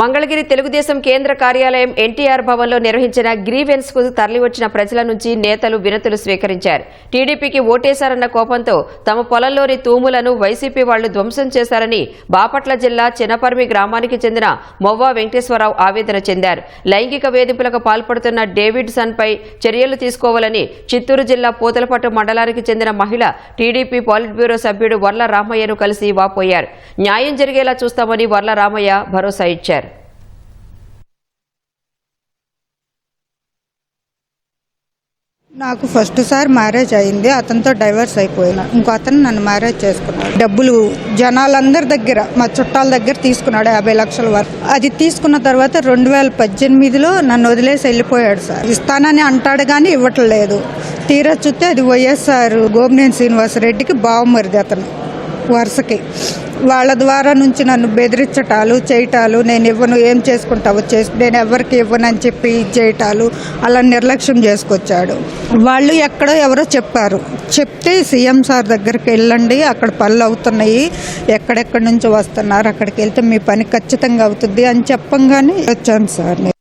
మంగళగిరి తెలుగుదేశం కేంద్ర కార్యాలయం ఎన్టీఆర్ భవన్లో నిర్వహించిన గ్రీవెన్స్కు తరలివచ్చిన ప్రజల నుంచి నేతలు వినతులు స్వీకరించారు. టీడీపీకి ఓటేశారన్న కోపంతో తమ పొలంలోని తూములను వైసీపీ వాళ్ళు ధ్వంసం చేశారని బాపట్ల జిల్లా చినపర్మి గ్రామానికి చెందిన మొవ్వా వెంకటేశ్వరరావు ఆవేదన చెందారు. లైంగిక వేధింపులకు పాల్పడుతున్న డేవిడ్ సన్ పై చర్యలు తీసుకోవాలని చిత్తూరు జిల్లా పూతలపట్టు మండలానికి చెందిన మహిళ టీడీపీ పాలిట్ బ్యూరో సభ్యుడు వర్ల రామయ్యను కలిసి వాపోయారు. న్యాయం జరిగేలా చూస్తామని వర్ల రామయ్య భరోసా ఇచ్చారు. నాకు ఫస్ట్ సార్ మ్యారేజ్ అయింది అతనితో డైవర్స్ అయిపోయినా. ఇంకో అతను నన్ను మ్యారేజ్ చేసుకున్నాడు. డబ్బులు జనాలందరి దగ్గర మా చుట్టాల దగ్గర తీసుకున్నాడు యాభై లక్షల వరకు. అది తీసుకున్న తర్వాత రెండు వేల పద్దెనిమిదిలో నన్ను వదిలేసి వెళ్ళిపోయాడు సార్. ఇస్తానని అంటాడు కానీ ఇవ్వట్లేదు. తీరా చూస్తే అది వైఎస్ఆర్ గోమినేని శ్రీనివాసరెడ్డికి బావమరిది అతను. వరుసకి. వాళ్ళ ద్వారా నుంచి నన్ను బెదిరించటాలు చేయటాలు నేను ఇవ్వను ఏం చేసుకుంటావు చేసి నేను ఎవరికి ఇవ్వనని చెప్పి ఇది చేయటాలు అలా నిర్లక్ష్యం చేసుకొచ్చాడు. వాళ్ళు ఎక్కడో ఎవరో చెప్పారు. చెప్తే సీఎం సార్ దగ్గరికి వెళ్ళండి అక్కడ పనులు అవుతున్నాయి ఎక్కడెక్కడి నుంచి వస్తున్నారు అక్కడికి వెళ్తే మీ పని ఖచ్చితంగా అవుతుంది అని చెప్పంగానే వచ్చాను సార్ నేను.